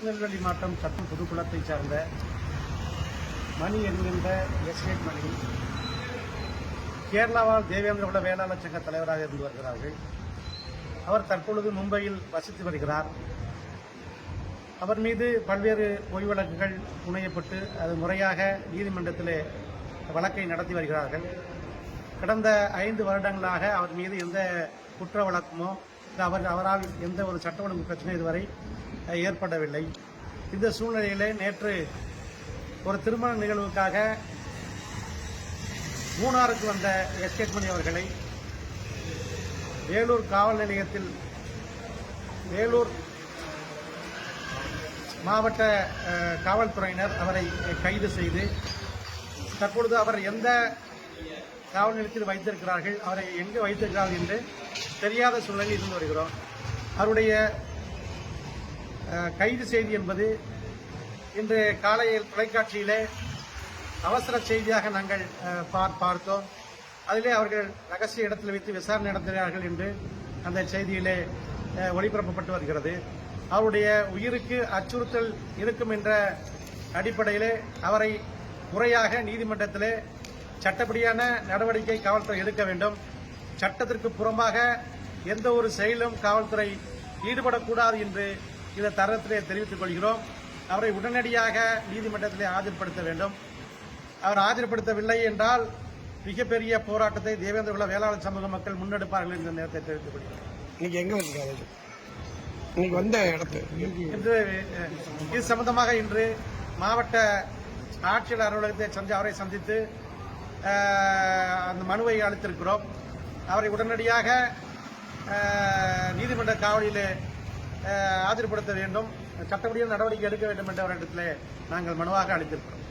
திருநெல்வேலி மாவட்டம் சட்டம் புதுக்குளத்தை சார்ந்த மணி என்கின்ற எஸ்டேட் மணி. கேரளாவால் தேவேந்திர குல வேளாளர் சங்க தலைவராக இருந்து வருகிறார்கள். அவர் தற்பொழுது மும்பையில் வசித்து வருகிறார். அவர் மீது பல்வேறு பொய் வழக்குகள் புனையப்பட்டு அது முறையாக நீதிமன்றத்தில் வழக்கை நடத்தி வருகிறார்கள். கடந்த ஐந்து வருடங்களாக அவர் மீது எந்த குற்ற வழக்குமோ அவர் அவரால் எந்த ஒரு சட்ட ஒழுங்கு பிரச்சனை இதுவரை ஏற்படவில்லை. இந்த சூழ்நிலையிலே நேற்று ஒரு திருமண நிகழ்வுக்காக மூணாருக்கு வந்த எஸ்கேட் மணி அவர்களை வேலூர் காவல் நிலையத்தில் வேலூர் மாவட்ட காவல்துறையினர் அவரை கைது செய்து தற்பொழுது அவர் எந்த காவல் நிலையத்தில் வைத்திருக்கிறார்கள் அவரை எங்கு வைத்திருக்கிறார்கள் என்று தெரியாத சூழ்நிலையில் இருந்து வருகிறோம். அவருடைய கைது செய்தி என்பது இன்று காலையில் தொலைக்காட்சியிலே அவசர செய்தியாக நாங்கள் பார்த்தோம். அதிலே அவர்கள் ரகசிய இடத்தில் வைத்து விசாரணை நடத்துகிறார்கள் என்று அந்த செய்தியிலே ஒளிபரப்பப்பட்டு வருகிறது. அவருடைய உயிருக்கு அச்சுறுத்தல் இருக்கும் என்ற அடிப்படையிலே அவரை முறையாக நீதிமன்றத்திலே சட்டப்படியான நடவடிக்கை காவல்துறை எடுக்க வேண்டும். சட்டத்திற்கு புறம்பாக எந்த ஒரு செயலும் காவல்துறை ஈடுபடக்கூடாது என்று இந்த தருணத்திலே தெரிவித்துக் கொள்கிறோம். அவரை உடனடியாக நீதிமன்றத்திலே ஆஜர்படுத்த வேண்டும். அவர் ஆஜர்படுத்தவில்லை என்றால் மிகப்பெரிய போராட்டத்தை தேவேந்திர குல வேளாளர் சமூக மக்கள் முன்னெடுப்பார்கள் என்ற நேரத்தை தெரிவித்துக் கொள்கிறோம். இன்னைக்கு எங்க இன்னைக்கு வந்த இடத்து. இன்று இது சம்பந்தமாக இன்று மாவட்ட ஆட்சியர் அலுவலகத்தை சந்தி அவரை சந்தித்து அந்த மனுவை அளித்திருக்கிறோம். அவரை உடனடியாக நீதிமன்ற காவலில் ஆஜர்படுத்த வேண்டும். சட்டப்படியான நடவடிக்கை எடுக்க வேண்டும் என்ற அவரிடத்தில் நாங்கள் மனுவாக அளித்திருக்கிறோம்.